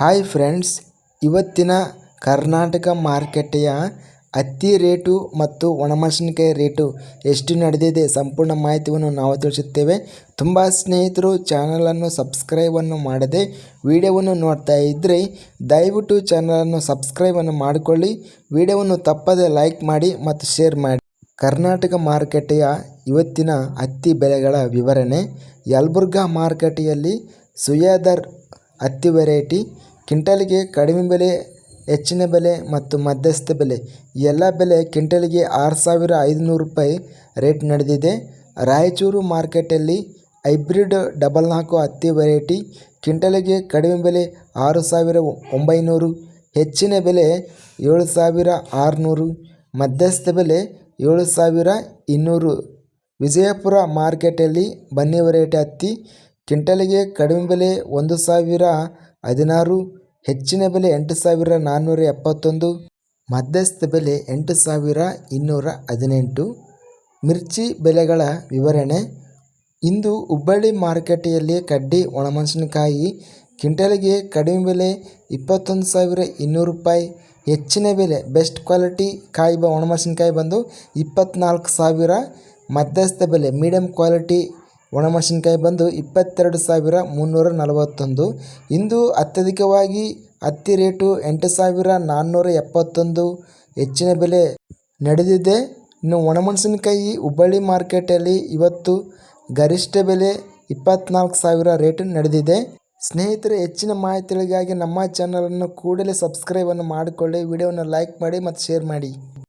Hi friends ಇವತ್ತಿನ ಕರ್ನಾಟಕ ಮಾರ್ಕೆಟೆಯ ಹತ್ತಿ rate ಮತ್ತು ಒಣಮೆಣಸಿನಕಾಯಿ ರೇಟು ಎಷ್ಟು ನಡೆದಿದೆ ಸಂಪೂರ್ಣ ಮಾಹಿತಿಯನ್ನು ನಾವು ತಿಳಿಸುತ್ತೇವೆ. ತುಂಬ ಸ್ನೇಹಿತರು ಚಾನಲನ್ನು ಸಬ್ಸ್ಕ್ರೈಬನ್ನು ಮಾಡದೆ ವಿಡಿಯೋವನ್ನು ನೋಡ್ತಾ ಇದ್ದರೆ ದಯವಿಟ್ಟು ಚಾನಲನ್ನು ಸಬ್ಸ್ಕ್ರೈಬನ್ನು ಮಾಡಿಕೊಳ್ಳಿ. ವಿಡಿಯೋವನ್ನು ತಪ್ಪದೆ ಲೈಕ್ ಮಾಡಿ ಮತ್ತು ಶೇರ್ ಮಾಡಿ. ಕರ್ನಾಟಕ ಮಾರುಕಟ್ಟೆಯ ಇವತ್ತಿನ ಹತ್ತಿ ಬೆಲೆಗಳ ವಿವರಣೆ. ಯಲಬುರ್ಗಾ ಮಾರುಕಟ್ಟೆಯಲ್ಲಿ ಸುಯಾದರ್ ಹತ್ತಿ ವೆರೈಟಿ ಕ್ವಿಂಟಲ್ಗೆ ಕಡಿಮೆ ಬೆಲೆ, ಹೆಚ್ಚಿನ ಬೆಲೆ ಮತ್ತು ಮಧ್ಯಸ್ಥ ಬೆಲೆ. ಎಲ್ಲ ಬೆಲೆ ಕಿಂಟಾಲಿಗೆ ಆರು ಸಾವಿರ ಐದುನೂರು ರೂಪಾಯಿ ರೇಟ್ ನಡೆದಿದೆ. ರಾಯಚೂರು ಮಾರ್ಕೆಟಲ್ಲಿ ಹೈಬ್ರಿಡ್ ಡಬಲ್ ನಾಲ್ಕು ಹತ್ತಿ ವೆರೈಟಿ ಕಿಂಟಾಲಿಗೆ ಕಡಿಮೆ ಬೆಲೆ ಆರು ಸಾವಿರ ಒಂಬೈನೂರು, ಹೆಚ್ಚಿನ ಬೆಲೆ ಏಳು ಸಾವಿರ ಆರುನೂರು, ಮಧ್ಯಸ್ಥ ಬೆಲೆ ಏಳು ಸಾವಿರ ಇನ್ನೂರು. ವಿಜಯಪುರ ಮಾರ್ಕೆಟಲ್ಲಿ ಬನ್ನಿ ವೆರೈಟಿ ಹತ್ತಿ ಕಿಂಟಾಲಿಗೆ ಕಡಿಮೆ ಬೆಲೆ ಒಂದು ಸಾವಿರ ಹದಿನಾರು ಹೆಚ್ಚಿನ ಬೆಲೆ ಎಂಟು ಸಾವಿರ ನಾನ್ನೂರ ಎಪ್ಪತ್ತೊಂದು, ಮಧ್ಯಸ್ಥ ಬೆಲೆ ಎಂಟು ಸಾವಿರ ಇನ್ನೂರ ಹದಿನೆಂಟು. ಮಿರ್ಚಿ ಬೆಲೆಗಳ ವಿವರಣೆ. ಇಂದು ಹುಬ್ಬಳ್ಳಿ ಮಾರುಕಟ್ಟೆಯಲ್ಲಿ ಕಡ್ಡಿ, ಒಣಮೆಣಸಿನಕಾಯಿ, ಕ್ವಿಂಟಲ್ಗೆ ಕಡಿಮೆ ಬೆಲೆ ಇಪ್ಪತ್ತೊಂದು ಸಾವಿರ ಇನ್ನೂರು ರೂಪಾಯಿ. ಹೆಚ್ಚಿನ ಬೆಲೆ ಬೆಸ್ಟ್ ಕ್ವಾಲಿಟಿ ಕಾಯಿ ಬ ಒಣಮೆಣಸಿನ್ಕಾಯಿ ಬಂದು ಇಪ್ಪತ್ತ್ನಾಲ್ಕು ಸಾವಿರ. ಮಧ್ಯಸ್ಥ ಬೆಲೆ ಮೀಡಿಯಮ್ ಕ್ವಾಲಿಟಿ ಒಣಮೆಣಸಿನ್ಕಾಯಿ ಬಂದು ಇಪ್ಪತ್ತೆರಡು ಸಾವಿರ ಮುನ್ನೂರ ನಲವತ್ತೊಂದು. ಇಂದು ಅತ್ಯಧಿಕವಾಗಿ ಹತ್ತಿ ರೇಟು ಎಂಟು ಸಾವಿರ ನಾನ್ನೂರ ಎಪ್ಪತ್ತೊಂದು. ಹೆಚ್ಚಿನ ಬೆಲೆ ನಡೆದಿದೆ. ಇನ್ನು ಒಣಮೆಣಸಿನ್ಕಾಯಿ ಹುಬ್ಬಳ್ಳಿ ಮಾರ್ಕೆಟಲ್ಲಿ ಇವತ್ತು ಗರಿಷ್ಠ ಬೆಲೆ ಇಪ್ಪತ್ತ್ನಾಲ್ಕು ಸಾವಿರ ರೇಟು ನಡೆದಿದೆ. ಸ್ನೇಹಿತರೆ, ಹೆಚ್ಚಿನ ಮಾಹಿತಿಗಳಿಗಾಗಿ ನಮ್ಮ ಚಾನಲನ್ನು ಕೂಡಲೇ ಸಬ್ಸ್ಕ್ರೈಬನ್ನು ಮಾಡಿಕೊಳ್ಳಿ. ವಿಡಿಯೋವನ್ನು ಲೈಕ್ ಮಾಡಿ ಮತ್ತು ಶೇರ್ ಮಾಡಿ.